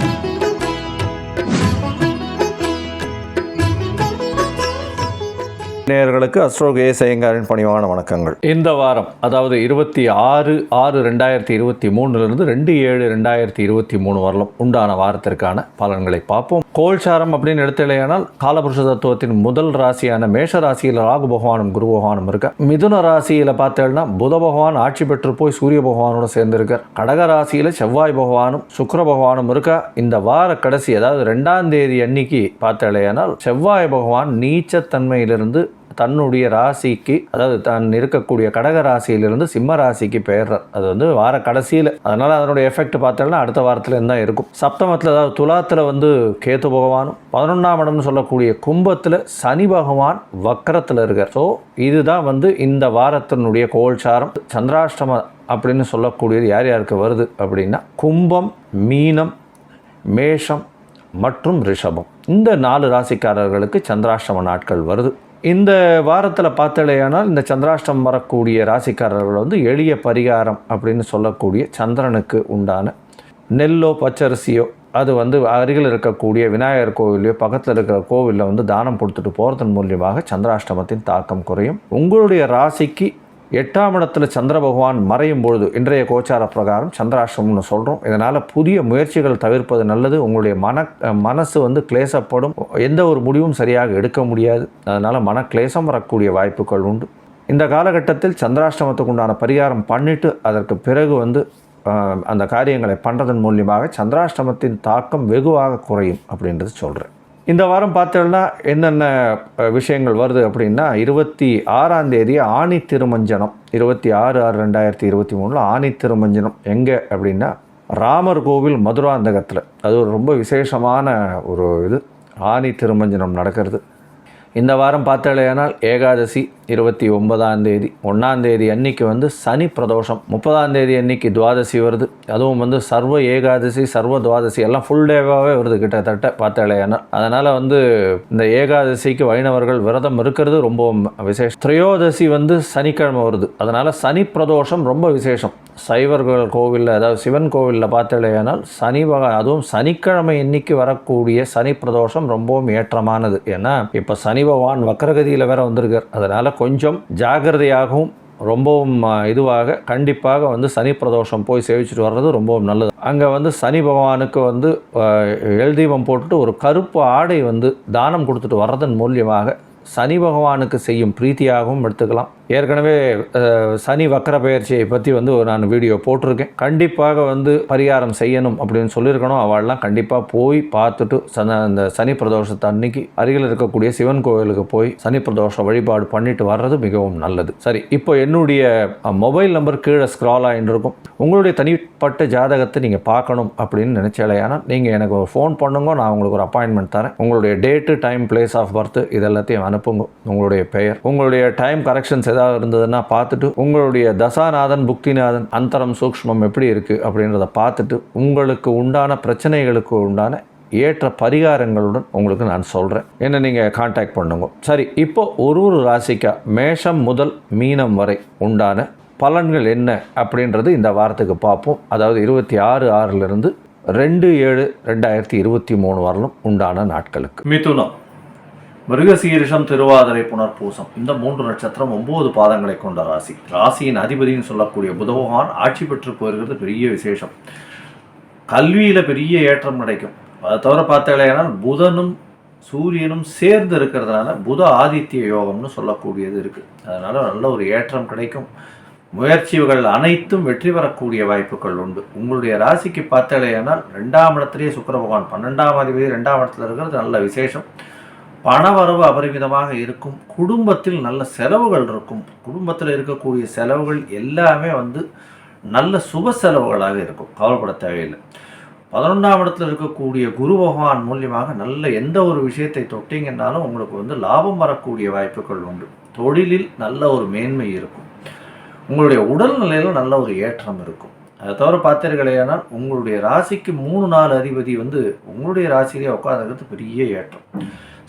Thank you. நேயர்களுக்கு அஸ்ட்ரோகே செய்யங்காரின் பணிவான வணக்கங்கள். இந்த வாரம் அதாவது இருபத்தி ஆறு ஆறு ரெண்டாயிரத்தி இருபத்தி மூணுலேருந்து ரெண்டு ஏழு ரெண்டாயிரத்தி இருபத்தி மூணு வரலும் உண்டான வாரத்திற்கான பலன்களை பார்ப்போம். கோல்சாரம் அப்படின்னு எடுத்துலையானால் காலபுருஷ தத்துவத்தின் முதல் ராசியான மேஷ ராசியில் ராகு பகவானும் குரு பகவானும் இருக்க. மிதுன ராசியில் பார்த்தேன்னா புத பகவான் ஆட்சி பெற்று போய் சூரிய பகவானோட சேர்ந்திருக்கார். கடக ராசியில் செவ்வாய் பகவானும் சுக்கர பகவானும் இருக்கா. இந்த வார கடைசி அதாவது ரெண்டாம் தேதி அன்னைக்கு பார்த்தலையானால் செவ்வாய் பகவான் நீச்சத்தன்மையிலிருந்து தன்னுடைய ராசிக்கு அதாவது தான் இருக்கக்கூடிய கடக ராசியிலிருந்து சிம்ம ராசிக்கு பெயர்றார் அது வந்து வார கடைசியில். அதனால் அதனுடைய எஃபெக்ட் பார்த்தோம்னா அடுத்த வாரத்தில் தான் இருக்கும். சப்தமத்தில் அதாவது துலாத்தில் வந்து கேத்து பகவானும் பதினொன்றாம் இடம்னு சொல்லக்கூடிய கும்பத்தில் சனி பகவான் வக்கரத்தில் இருக்கார். ஸோ இதுதான் வந்து இந்த வாரத்தினுடைய கோல்சாரம். சந்திராஷ்டம அப்படின்னு சொல்லக்கூடியது யார் யாருக்கு வருது அப்படின்னா கும்பம் மீனம் மேஷம் மற்றும் ரிஷபம். இந்த நாலு ராசிக்காரர்களுக்கு சந்திராஷ்டம நாட்கள் வருது. இந்த வாரத்தில் பார்த்தலையானால் இந்த சந்திராஷ்டம் வரக்கூடிய ராசிக்காரர்கள் வந்து எளிய பரிகாரம் அப்படின்னு சொல்லக்கூடிய சந்திரனுக்கு உண்டான நெல்லோ பச்சரிசியோ அது வந்து அருகில் இருக்கக்கூடிய விநாயகர் கோவிலையோ பக்கத்தில் இருக்கிற கோவிலில் வந்து தானம் கொடுத்துட்டு போகிறதன் மூலியமாக சந்திராஷ்டமத்தின் தாக்கம் குறையும். உங்களுடைய ராசிக்கு எட்டாம் இடத்துல சந்திர பகவான் மறையும் பொழுது இன்றைய கோச்சார பிரகாரம் சந்திராஷ்டமம்னு சொல்கிறோம் இதனால் புதிய முயற்சிகள் தவிர்ப்பது நல்லது. உங்களுடைய மன மனசு வந்து கிளேசப்படும். எந்த ஒரு முடிவும் சரியாக எடுக்க முடியாது. அதனால் மன கிளேசம் வரக்கூடிய வாய்ப்புகள் உண்டு. இந்த காலகட்டத்தில் சந்திராஷ்டமத்துக்கு உண்டான பரிகாரம் பண்ணிட்டு அதற்கு பிறகு வந்து அந்த காரியங்களை பண்ணுறதன் மூலியமாக சந்திராஷ்டமத்தின் தாக்கம் வெகுவாக குறையும் அப்படின்றது சொல்கிறேன் இந்த வாரம் பார்த்தோம்னா என்னென்ன விஷயங்கள் வருது அப்படின்னா இருபத்தி ஆறாம் தேதி ஆணி திருமஞ்சனம். இருபத்தி ஆறு ஆறு ரெண்டாயிரத்தி இருபத்தி மூணில் ஆணி திருமஞ்சனம். எங்கே அப்படின்னா ராமர் கோவில் மதுராந்தகத்தில். அது ஒரு ரொம்ப விசேஷமான ஒரு இது. ஆணி திருமஞ்சனம் நடக்கிறது. இந்த வாரம் பார்த்தாலேயானால் ஏகாதசி இருபத்தி ஒன்பதாம் தேதி. ஒன்றாம் தேதி அன்னைக்கு வந்து சனி பிரதோஷம். முப்பதாம் தேதி அன்னைக்கு துவாதசி வருது. அதுவும் வந்து சர்வ ஏகாதசி சர்வ துவாதசி எல்லாம் ஃபுல் டேவாகவே வருது கிட்டத்தட்ட பார்த்தாலேயானால் அதனால் வந்து இந்த ஏகாதசிக்கு வைணவர்கள் விரதம் இருக்கிறது ரொம்ப விசேஷம். திரையோதசி வந்து சனிக்கிழமை வருது. அதனால் சனி பிரதோஷம் ரொம்ப விசேஷம். சைவர்கள் கோவிலில் அதாவது சிவன் கோவிலில் பார்த்தாலேயானால் சனி வகை அதுவும் சனிக்கிழமை இன்னைக்கு வரக்கூடிய சனி பிரதோஷம் ரொம்பவும் ஏற்றமானது. ஏன்னா இப்போ சனி பகவான் வக்கரகதியில் வேற வந்திருக்கார். அதனால் கொஞ்சம் ஜாகிரதையாகவும் ரொம்பவும் இதுவாக கண்டிப்பாக வந்து சனி பிரதோஷம் போய் சேவிச்சுட்டு வர்றது ரொம்பவும் நல்லது. அங்கே வந்து சனி பகவானுக்கு வந்து எழுதீபம் போட்டுட்டு ஒரு கருப்பு ஆடை வந்து தானம் கொடுத்துட்டு வர்றதன் மூலியமாக சனி பகவானுக்கு செய்யும் பிரீத்தியாகவும் எடுத்துக்கலாம். ஏற்கனவே சனி வக்கர பயிற்சியை பற்றி வந்து ஒரு நான் வீடியோ போட்டிருக்கேன். கண்டிப்பாக வந்து பரிகாரம் செய்யணும் அப்படின்னு சொல்லியிருக்கணும். அவள்லாம் கண்டிப்பாக போய் பார்த்துட்டு சன அந்த சனி பிரதோஷத்தை அன்னைக்கு அருகில் இருக்கக்கூடிய சிவன் கோவிலுக்கு போய் சனி பிரதோஷ வழிபாடு பண்ணிட்டு வர்றது மிகவும் நல்லது. சரி இப்போ என்னுடைய மொபைல் நம்பர் கீழே ஸ்க்ரால் ஆகிட்டு இருக்கும். உங்களுடைய தனிப்பட்ட ஜாதகத்தை நீங்கள் பார்க்கணும் அப்படின்னு நினச்சாலேயானா நீங்கள் எனக்கு ஒரு ஃபோன் பண்ணுங்க. நான் உங்களுக்கு ஒரு அப்பாயின்மெண்ட் தரேன். உங்களுடைய date time place of birth இதெல்லாத்தையும் அனுப்புங்க. உங்களுடைய பெயர். உங்களுடைய டைம் கரெக்ஷன்ஸ் ஏதாவது இருந்ததுன்னா பார்த்துட்டு உங்களுடைய தசாநாதன் புக்திநாதன் அந்தரம் சூக்ஷ்மம் எப்படி இருக்குது அப்படின்றத பார்த்துட்டு உங்களுக்கு உண்டான பிரச்சனைகளுக்கு உண்டான ஏற்ற பரிகாரங்களுடன் உங்களுக்கு நான் சொல்கிறேன் என்ன நீங்கள் காண்டாக்ட் பண்ணுங்க. சரி இப்போ ஒரு ஒரு ராசிக்கா மேஷம் முதல் மீனம் வரை உண்டான பலன்கள் என்ன அப்படின்றது இந்த வாரத்துக்கு பார்ப்போம். அதாவது இருபத்தி ஆறு ஆறுலேருந்து ரெண்டு ஏழு ரெண்டாயிரத்தி இருபத்தி மூணு வரலும் உண்டான நாட்களுக்கு. மிதுனம். மிருகசீரிஷம் திருவாதிரை புனர்பூசம் இந்த மூன்று நட்சத்திரம் ஒன்பது பாதங்களை கொண்ட ராசி. ராசியின் அதிபதினு சொல்லக்கூடிய புதவகான் ஆட்சி பெற்று போயிருக்கிறது பெரிய விசேஷம். கல்வியில் பெரிய ஏற்றம் கிடைக்கும். அதை தவிர பார்த்தாலேனா புதனும் சூரியனும் சேர்ந்து இருக்கிறதுனால புத ஆதித்ய யோகம்னு சொல்லக்கூடியது இருக்குது அதனால் நல்ல ஒரு ஏற்றம் கிடைக்கும். முயற்சிகள் அனைத்தும் வெற்றி பெறக்கூடிய வாய்ப்புகள் உண்டு. உங்களுடைய ராசிக்கு பார்த்தாலேயானால் ரெண்டாம் இடத்துலேயே சுக்கர பகவான் பன்னெண்டாம் அதிபதி ரெண்டாம் இடத்துல இருக்கிறது நல்ல விசேஷம். பணவரவு அபரிமிதமாக இருக்கும். குடும்பத்தில் நல்ல செலவுகள் இருக்கும். குடும்பத்தில் இருக்கக்கூடிய செலவுகள் எல்லாமே வந்து நல்ல சுப செலவுகளாக இருக்கும். கவலைப்பட தேவையில்லை. பதினொன்றாம் இடத்துல இருக்கக்கூடிய குரு பகவான் மூலியமாக நல்ல எந்த ஒரு விஷயத்தை தொட்டிங்கன்னாலும் உங்களுக்கு வந்து லாபம் வரக்கூடிய வாய்ப்புகள் உண்டு. தொழிலில் நல்ல ஒரு மேன்மை இருக்கும். உங்களுடைய உடல்நிலையில் நல்ல ஒரு ஏற்றம் இருக்கும். அதை தவிர பார்த்தீர்களேயானால் உங்களுடைய ராசிக்கு மூணு நாலு அதிபதி வந்து உங்களுடைய ராசியிலே உட்காந்துக்கிறது பெரிய ஏற்றம்.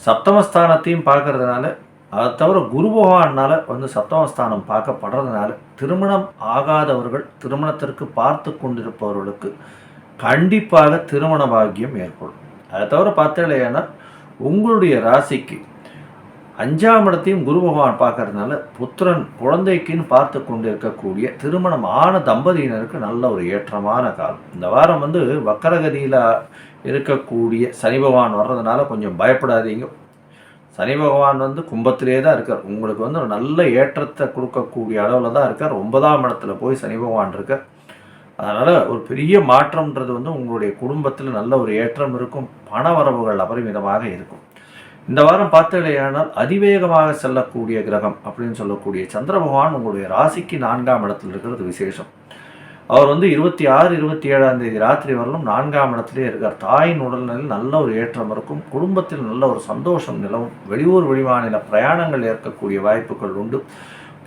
சப்தமஸ்தானத்தையும் பார்க்கறதுனால அதை தவிர குரு பகவானால் வந்து சப்தமஸ்தானம் பார்க்கப்படுறதுனால திருமணம் ஆகாதவர்கள் திருமணத்திற்கு பார்த்து கொண்டிருப்பவர்களுக்கு கண்டிப்பாக திருமண பாக்கியம் ஏற்படும். அதை தவிர பார்த்தீங்கன்னா உங்களுடைய ராசிக்கு அஞ்சாம் இடத்தையும் குரு பகவான் பார்க்கறதுனால புத்திரன் குழந்தைக்குன்னு பார்த்து கொண்டு இருக்கக்கூடிய திருமணம் ஆன தம்பதியினருக்கு நல்ல ஒரு ஏற்றமான காலம். இந்த வாரம் வந்து வக்கரகதியில் இருக்கக்கூடிய சனி பகவான் வர்றதுனால கொஞ்சம் பயப்படாதீங்க. சனி பகவான் வந்து கும்பத்திலே தான் இருக்கார். உங்களுக்கு வந்து ஒரு நல்ல ஏற்றத்தை கொடுக்கக்கூடிய அளவில் தான் இருக்கார். ஒன்பதாம் இடத்துல போய் சனி பகவான் இருக்கார். அதனால் ஒரு பெரிய மாற்றம்ன்றது வந்து உங்களுடைய குடும்பத்தில் நல்ல ஒரு ஏற்றம் இருக்கும். பண வரவுகள் அபரிமிதமாக இருக்கும். இந்த வாரம் பார்த்தீங்களேயானால் அதிவேகமாக செல்லக்கூடிய கிரகம் அப்படின்னு சொல்லக்கூடிய சந்திர பகவான் உங்களுடைய ராசிக்கு நான்காம் இடத்துல இருக்கிறது விசேஷம். அவர் வந்து இருபத்தி ஆறு இருபத்தி ஏழாம் தேதி ராத்திரி வரலும் நான்காம் இடத்துலேயே இருக்கார். தாயின் உடல்நிலையில் நல்ல ஒரு ஏற்றம் இருக்கும். குடும்பத்தில் நல்ல ஒரு சந்தோஷம் நிலவும். வெளியூர் வெளிமாநில பிரயாணங்கள் ஏற்கக்கூடிய வாய்ப்புகள் உண்டு.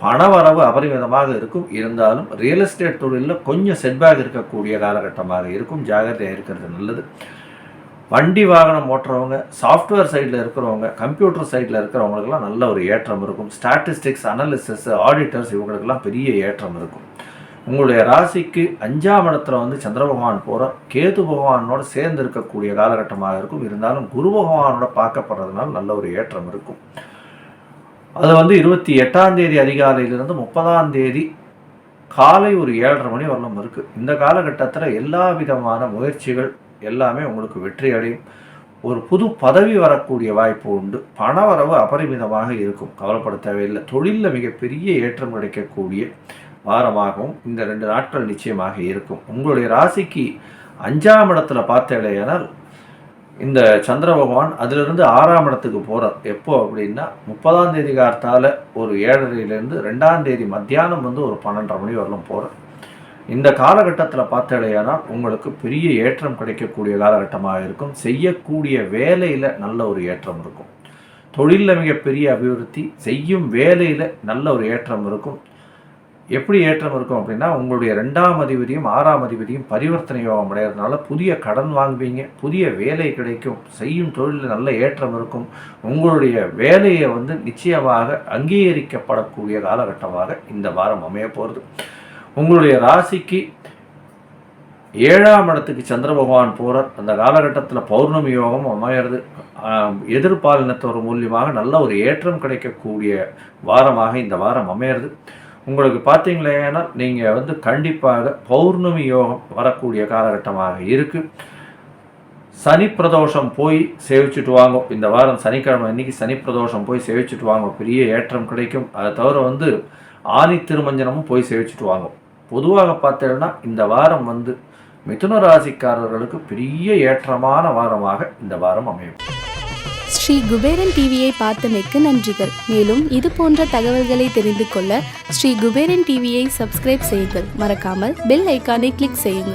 பணவரவு அபரிமிதமாக இருக்கும். இருந்தாலும் ரியல் எஸ்டேட் தொழிலில் கொஞ்சம் செட்பேக் இருக்கக்கூடிய காலகட்டமாக இருக்கும். ஜாகிரதையாக இருக்கிறது நல்லது. வண்டி வாகனம் ஓட்டுறவங்க சாஃப்ட்வேர் சைடில் இருக்கிறவங்க கம்ப்யூட்டர் சைடில் இருக்கிறவங்களுக்கெல்லாம் நல்ல ஒரு ஏற்றம் இருக்கும். ஸ்டாட்டிஸ்டிக்ஸ் அனாலிசிஸ் ஆடிட்டர்ஸ் இவங்களுக்கெல்லாம் பெரிய ஏற்றம் இருக்கும். உங்களுடைய ராசிக்கு அஞ்சாம் இடத்துல வந்து சந்திர பகவான் போகிற கேது பகவானோட சேர்ந்து இருக்கக்கூடிய காலகட்டமாக இருக்கும். இருந்தாலும் குரு பகவானோட பார்க்கப்படுறதுனால நல்ல ஒரு ஏற்றம் இருக்கும். அது வந்து இருபத்தி எட்டாம் தேதி அதிகாலையிலிருந்து முப்பதாம் தேதி காலை ஒரு ஏழரை மணி வரலும் இருக்குது இந்த காலகட்டத்தில் எல்லா விதமான முயற்சிகள் எல்லாமே உங்களுக்கு வெற்றி அடையும். ஒரு புது பதவி வரக்கூடிய வாய்ப்பு உண்டு. பணவரவு அபரிமிதமாக இருக்கும். கவலைப்பட தேவையில்லை. தொழிலில் மிகப்பெரிய ஏற்றம் கிடைக்கக்கூடிய வாரமாகவும் இந்த ரெண்டு நாட்கள் நிச்சயமாக இருக்கும். உங்களுடைய ராசிக்கு அஞ்சாம் இடத்துல பார்த்தேனால் இந்த சந்திர பகவான் அதிலிருந்து ஆறாம் இடத்துக்கு போகிறார் எப்போ அப்படின்னா முப்பதாம் தேதி காலத்தால் ஒரு ஏழரையிலேருந்து ரெண்டாம் தேதி மத்தியானம் வந்து ஒரு பன்னெண்டரை மணி வரலும் போகிறார் இந்த காலகட்டத்தில் பார்த்தடையானால் உங்களுக்கு பெரிய ஏற்றம் கிடைக்கக்கூடிய காலகட்டமாக இருக்கும். செய்யக்கூடிய வேலையில் நல்ல ஒரு ஏற்றம் இருக்கும். தொழிலில் மிகப்பெரிய அபிவிருத்தி செய்யும் வேலையில் நல்ல ஒரு ஏற்றம் இருக்கும். எப்படி ஏற்றம் இருக்கும் அப்படின்னா உங்களுடைய ரெண்டாம் அதிபதியும் ஆறாம் அதிபதியும் பரிவர்த்தனை யோகம் அடைகிறதுனால புதிய கடன் வாங்குவீங்க புதிய வேலை கிடைக்கும் செய்யும் தொழிலில் நல்ல ஏற்றம் இருக்கும். உங்களுடைய வேலையை வந்து நிச்சயமாக அங்கீகரிக்கப்படக்கூடிய காலகட்டமாக இந்த வாரம் அமைய போகிறது உங்களுடைய ராசிக்கு ஏழாம் இடத்துக்கு சந்திர பகவான் போகிறார் அந்த காலகட்டத்தில் பௌர்ணமி யோகம் அமையிறது. எதிர்பாலினத்தோர் மூலியமாக நல்ல ஒரு ஏற்றம் கிடைக்கக்கூடிய வாரமாக இந்த வாரம் அமையிறது. உங்களுக்கு பார்த்தீங்களேனா நீங்கள் வந்து கண்டிப்பாக பௌர்ணமி யோகம் வரக்கூடிய காலகட்டமாக இருக்குது சனி பிரதோஷம் போய் சேவிச்சுட்டு வாங்க. இந்த வாரம் சனிக்கிழமை இன்றைக்கி சனி பிரதோஷம் போய் சேவிச்சுட்டு வாங்க. பெரிய ஏற்றம் கிடைக்கும். அதை தவிர வந்து ஆணி திருமஞ்சனமும் போய் சேவிச்சுட்டு வாங்கும் பொதுவாக பார்த்தீங்கன்னா இந்த வாரம் வந்து மிதுன ராசிக்காரர்களுக்கு பெரிய ஏற்றமான வாரமாக இந்த வாரம் அமையும். ஸ்ரீ குபேரன் டிவியை பார்த்தமைக்கு நன்றிகள். மேலும் இது போன்ற தகவல்களை தெரிந்து கொள்ள ஸ்ரீ குபேரன் டிவியை சப்ஸ்கிரைப் செய்யுங்கள். மறக்காமல் பெல் ஐக்கானை கிளிக் செய்யுங்கள்.